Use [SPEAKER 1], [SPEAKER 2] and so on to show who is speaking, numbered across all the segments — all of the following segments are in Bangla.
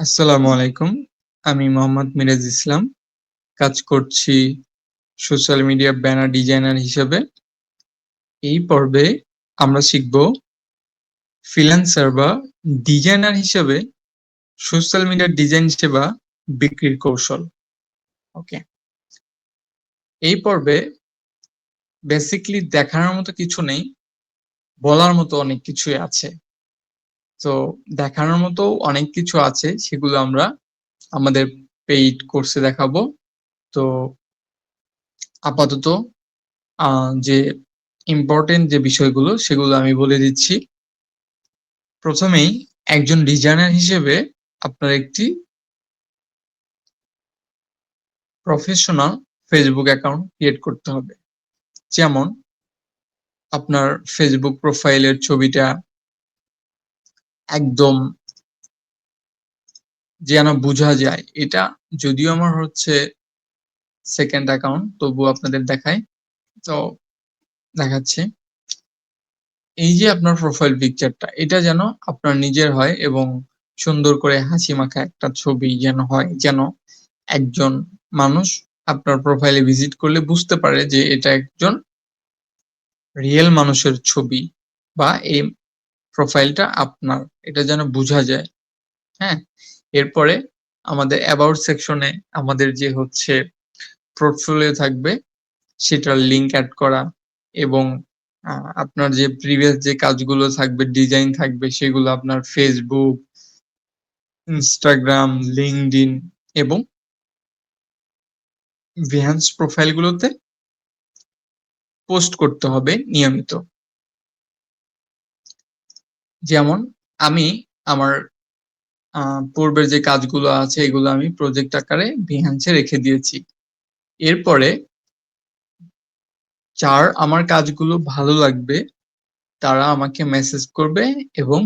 [SPEAKER 1] আসসালামু আলাইকুম। আমি মোহাম্মদ মিরাজ ইসলাম। কাজ করছি সোশ্যাল মিডিয়া ব্যানার ডিজাইনার হিসেবে। এই পর্বে আমরা শিখব ফ্রিল্যান্সার বা ডিজাইনার হিসেবে সোশ্যাল মিডিয়ার ডিজাইন সেবা বিক্রির কৌশল। ওকে। এই পর্বে বেসিক্যালি দেখানোর মতো কিছু নেই। বলার মতো অনেক কিছুই আছে। তো দেখানোর মতো অনেক কিছু আছে, সেগুলো আমরা আমাদের পেইড কোর্সে দেখাবো। তো, আপাতত যে ইম্পর্টেন্ট যে বিষয়গুলো, সেগুলো আমি বলে দিচ্ছি। প্রথমেই, একজন ডিজাইনার হিসেবে আপনার একটি প্রফেশনাল ফেসবুক অ্যাকাউন্ট ক্রিয়েট করতে হবে। যেমন, আপনার ফেসবুক প্রোফাইলের ছবিটা একদম যেন বোঝা যায়। এটা যদিও আমার হচ্ছে সেকেন্ড অ্যাকাউন্ট তবুও আপনাদের দেখায়। তো দেখাচ্ছি। এই যে আপনার প্রোফাইল পিকচারটা এটা যেন আপনার নিজের হয় এবং সুন্দর করে হাসি মাখা একটা ছবি যেন হয়, যেন একজন মানুষ আপনার প্রোফাইলে ভিজিট করলে বুঝতে পারে যে এটা একজন রিয়েল মানুষের ছবি বা এই প্রোফাইলটা আপনার, এটা যেন বোঝা যায়। হ্যাঁ? এরপরে আমাদের অ্যাবাউট সেকশনে আমাদের যে হচ্ছে পোর্টফোলিও থাকবে, সেটার লিঙ্ক অ্যাড করা এবং আপনার যে প্রিভিয়াস যে কাজগুলো থাকবে ডিজাইন থাকবে, সেগুলো আপনার ফেসবুক ইনস্টাগ্রাম লিঙ্কডিন এবং ভিহান্স প্রোফাইলগুলোতে পোস্ট করতে হবে নিয়মিত। যেমন আমি আমার পূর্বের যে কাজগুলো আছে এগুলো আমি প্রজেক্ট আকারে বিহান্সে রেখে দিয়েছি। এরপরে যার আমার কাজগুলো ভালো লাগবে, তারা আমাকে মেসেজ করবে এবং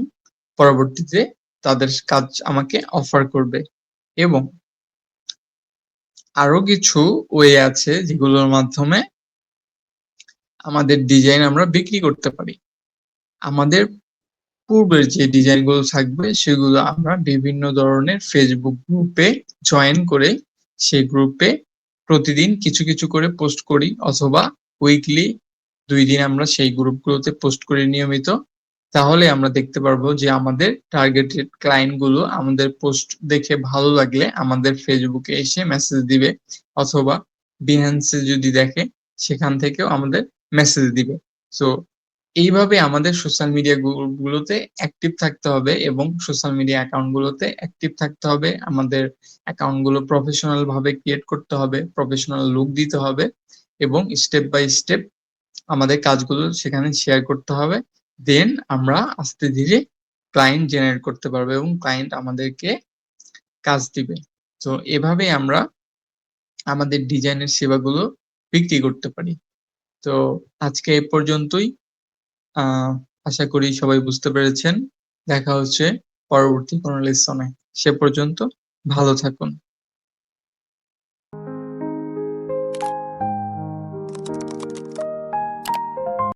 [SPEAKER 1] পরবর্তীতে তাদের কাজ আমাকে অফার করবে। এবং আরও কিছু ওয়ে আছে যেগুলোর মাধ্যমে আমাদের ডিজাইন আমরা বিক্রি করতে পারি। আমাদের পূর্বের যে ডিজাইনগুলো থাকবে সেগুলো আমরা বিভিন্ন ধরনের ফেসবুক গ্রুপে জয়েন করে সেই গ্রুপে প্রতিদিন কিছু কিছু করে পোস্ট করি অথবা উইকলি দুই দিন আমরা সেই গ্রুপগুলোতে পোস্ট করি নিয়মিত। তাহলে আমরা দেখতে পারব যে আমাদের টার্গেটেড ক্লায়েন্টগুলো আমাদের পোস্ট দেখে ভালো লাগলে আমাদের ফেসবুকে এসে মেসেজ দিবে অথবা বিহান্সে যদি দেখে সেখান থেকেও আমাদের মেসেজ দিবে। সো এইভাবে আমাদের সোশ্যাল মিডিয়া গুলোতে অ্যাক্টিভ থাকতে হবে এবং সোশ্যাল মিডিয়া অ্যাকাউন্ট গুলোতে অ্যাক্টিভ থাকতে হবে। আমাদের অ্যাকাউন্টগুলো প্রফেশনাল ভাবে ক্রিয়েট করতে হবে প্রফেশনাল লুক দিতে হবে এবং স্টেপ বাই স্টেপ আমাদের কাজগুলো সেখানে শেয়ার করতে হবে। দেন আমরা আস্তে ধীরে ক্লায়েন্ট জেনারেট করতে পারব এবং ক্লায়েন্ট আমাদেরকে কাজ দিবে। তো এভাবে আমরা আমাদের ডিজাইনের সেবাগুলো বিক্রি করতে পারি। তো আজকে এ পর্যন্তই। আশা করি সবাই বুঝতে পেরেছেন। দেখা হচ্ছে পরবর্তী কোনো লেসনে। সে পর্যন্ত ভালো থাকুন।